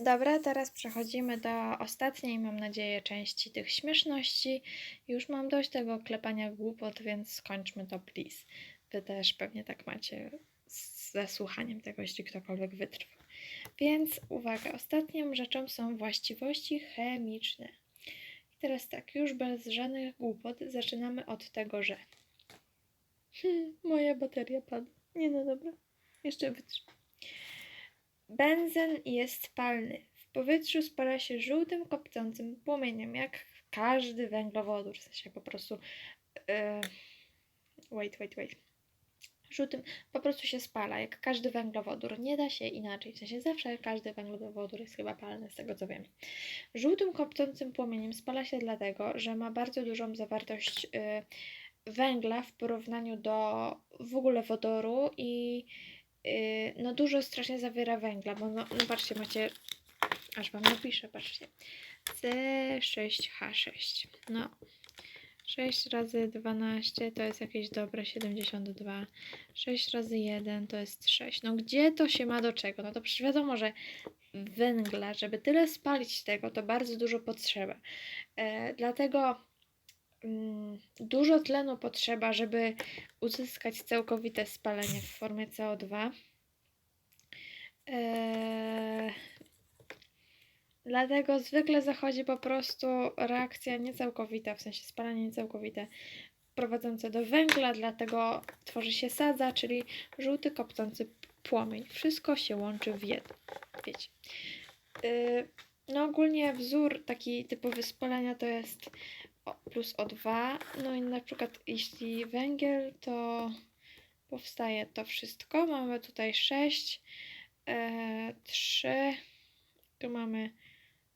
Dobra, teraz przechodzimy do ostatniej, mam nadzieję, części tych śmieszności. Już mam dość tego klepania głupot, więc skończmy to, please. Wy też pewnie tak macie ze słuchaniem tego, jeśli ktokolwiek wytrwa. Więc uwaga, ostatnią rzeczą są właściwości chemiczne. I teraz tak, już bez żadnych głupot, zaczynamy od tego, że hmm, moja bateria pada. Nie no dobra, jeszcze wytrzymam. Benzyn jest palny. W powietrzu spala się żółtym, kopcącym płomieniem, jak każdy węglowodór. W sensie po prostu. e, wait, wait, wait. Żółtym po prostu się spala, jak każdy węglowodór. Nie da się inaczej. W sensie zawsze każdy węglowodór jest chyba palny, z tego co wiem. Żółtym, kopcącym płomieniem spala się dlatego, że ma bardzo dużą zawartość e, węgla w porównaniu do w ogóle wodoru i Yy, no dużo strasznie zawiera węgla, bo no, no patrzcie, macie, aż wam napiszę, patrzcie, C6H6, no 6 razy 12 to jest jakieś dobre 72, 6 razy 1 to jest 6, no gdzie to się ma do czego? No to przecież wiadomo, że węgla, żeby tyle spalić tego, to bardzo dużo potrzeba, e, dlatego dużo tlenu potrzeba, żeby uzyskać całkowite spalenie w formie CO2. Eee, dlatego zwykle zachodzi po prostu reakcja niecałkowita, w sensie spalanie niecałkowite, prowadzące do węgla, dlatego tworzy się sadza, czyli żółty kopcący płomień. Wszystko się łączy w jedno. Wiecie. Eee, no ogólnie wzór taki typowy spalania to jest plus O2. No i na przykład jeśli węgiel, to powstaje to wszystko. Mamy tutaj 6, e, 3, tu mamy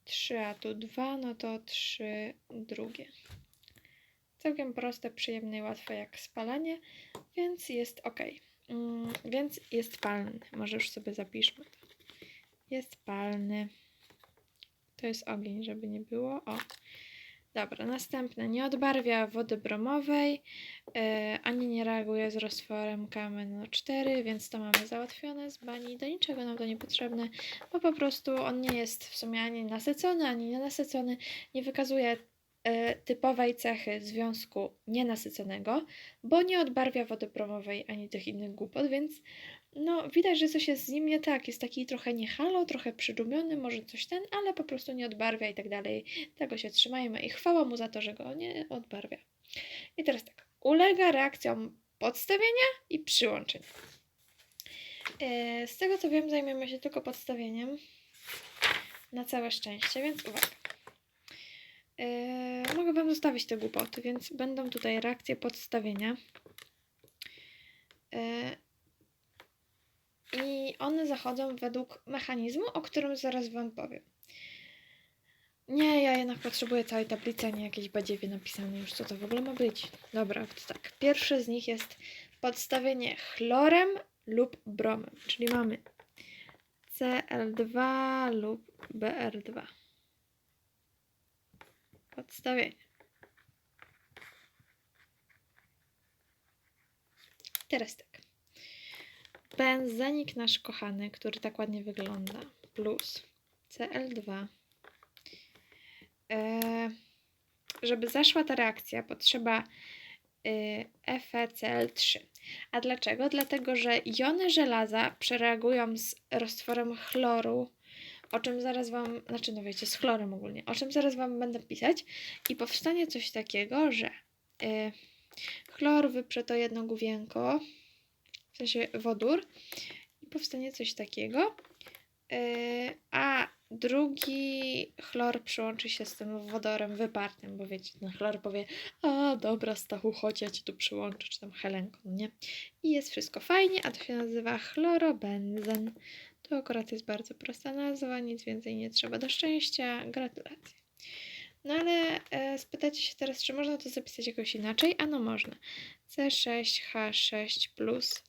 3, a tu 2, no to 3 drugie. Całkiem proste, przyjemne i łatwe jak spalanie, więc jest ok. Mm, więc jest palny. Może już sobie zapiszmy to. Jest palny. To jest ogień, żeby nie było. O. Dobra, następne. Nie odbarwia wody bromowej, e, ani nie reaguje z roztworem KMNO4, więc to mamy załatwione z bani. Do niczego nam to niepotrzebne, bo po prostu on nie jest w sumie ani nasycony, ani nienasycony. Nie wykazuje typowej cechy związku nienasyconego, bo nie odbarwia wody bromowej ani tych innych głupot, więc no widać, że coś jest z nim nie tak. Jest taki trochę niehalo, trochę przydłumiony, może coś ten, ale po prostu nie odbarwia i tak dalej. Tego się trzymajmy i chwała mu za to, że go nie odbarwia. I teraz tak. Ulega reakcjom podstawienia i przyłączenia. E, Z tego co wiem, zajmiemy się tylko podstawieniem. Na całe szczęście, więc uwaga. E, Mogę Wam zostawić te głupoty, więc będą tutaj reakcje podstawienia. E, I one zachodzą według mechanizmu, o którym zaraz Wam powiem. Nie, ja jednak potrzebuję całej tablicy, a nie jakiejś badziewie napisane już, co to w ogóle ma być. Dobra, to tak. Pierwszy z nich jest podstawienie chlorem lub bromem, czyli mamy Cl2 lub Br2. Podstawienie. Teraz tak. Benzenik nasz kochany, który tak ładnie wygląda, plus Cl2 E, żeby zaszła ta reakcja, potrzeba e, FeCl3. A dlaczego? Dlatego, że jony żelaza przereagują z roztworem chloru, o czym zaraz Wam, znaczy no wiecie, z chlorem ogólnie, o czym zaraz Wam będę pisać i powstanie coś takiego, że e, chlor wyprze to jedno główienko, w sensie wodór i powstanie coś takiego, Yy, a drugi chlor przyłączy się z tym wodorem wypartym, bo wiecie, ten chlor powie, a dobra Stachu, chodź, ja ci tu przyłączę, czy tam Helenko, no nie? I jest wszystko fajnie, a to się nazywa chlorobenzen. To akurat jest bardzo prosta nazwa, nic więcej nie trzeba do szczęścia, gratulacje. No ale e, spytacie się teraz, czy można to zapisać jakoś inaczej? A no można. C6H6 plus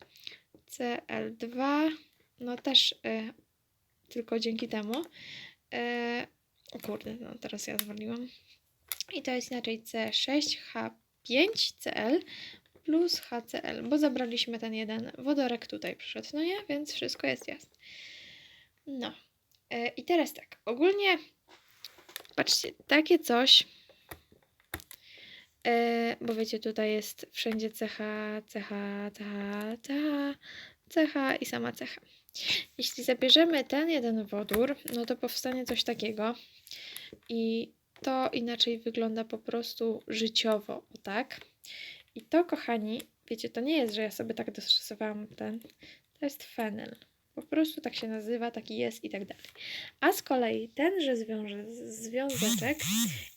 Cl2, no też e, tylko dzięki temu. E, kurde, no teraz ja zwaliłam. I to jest inaczej C6H5Cl plus HCl, bo zabraliśmy ten jeden wodorek tutaj przyszedł, no nie? Więc wszystko jest jasne. No. E, I teraz tak, ogólnie patrzcie, takie coś, e, bo wiecie, tutaj jest wszędzie cecha, cecha, cecha, cecha, cecha i sama cecha. Jeśli zabierzemy ten jeden wodór, no to powstanie coś takiego i to inaczej wygląda po prostu życiowo, tak? I to, kochani, wiecie, to nie jest, że ja sobie tak dostosowałam ten, to jest fenyl. Po prostu tak się nazywa, taki jest i tak dalej. A z kolei tenże zwiąże, związeczek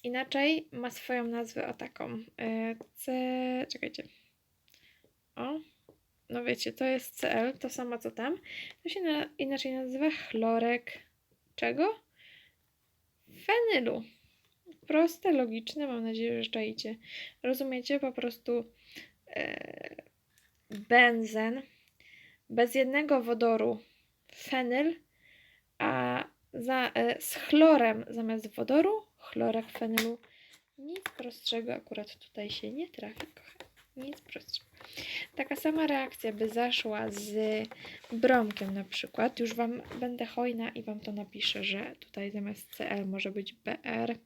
inaczej ma swoją nazwę o taką. e, C. Czekajcie. O. No wiecie, to jest Cl, to samo co tam. To się na, inaczej nazywa chlorek. Czego? Fenylu. Proste, logiczne, mam nadzieję, że czaicie. Rozumiecie? Po prostu e, benzen bez jednego wodoru fenyl, a za, e, z chlorem zamiast wodoru chlorek fenylu. Nic prostszego akurat tutaj się nie trafi, kochani. Nic prostszego. Taka sama reakcja by zaszła z bromkiem na przykład. Już Wam będę hojna i Wam to napiszę, że tutaj zamiast Cl może być Br.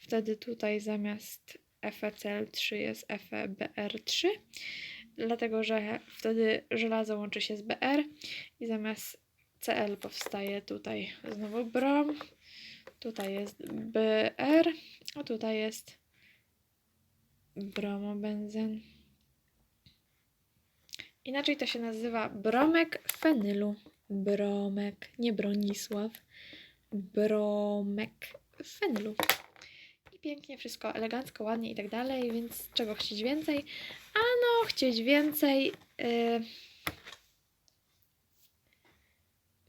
Wtedy tutaj zamiast FeCl3 jest FeBr3 dlatego że wtedy żelazo łączy się z Br i zamiast Cl powstaje tutaj znowu brom, tutaj jest Br, a tutaj jest bromobenzen. Inaczej to się nazywa bromek fenylu. Bromek, nie Bronisław. Bromek fenylu. I pięknie, wszystko elegancko, ładnie i tak dalej, więc czego chcieć więcej? no, chcieć więcej y,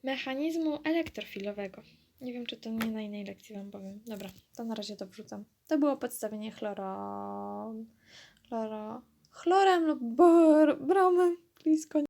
mechanizmu elektrofilowego. Nie wiem, czy to nie na innej lekcji Wam powiem. Dobra, to na razie to wrzucam. To było podstawienie chloro... chloro... chlorem lub br... bromem. Blisko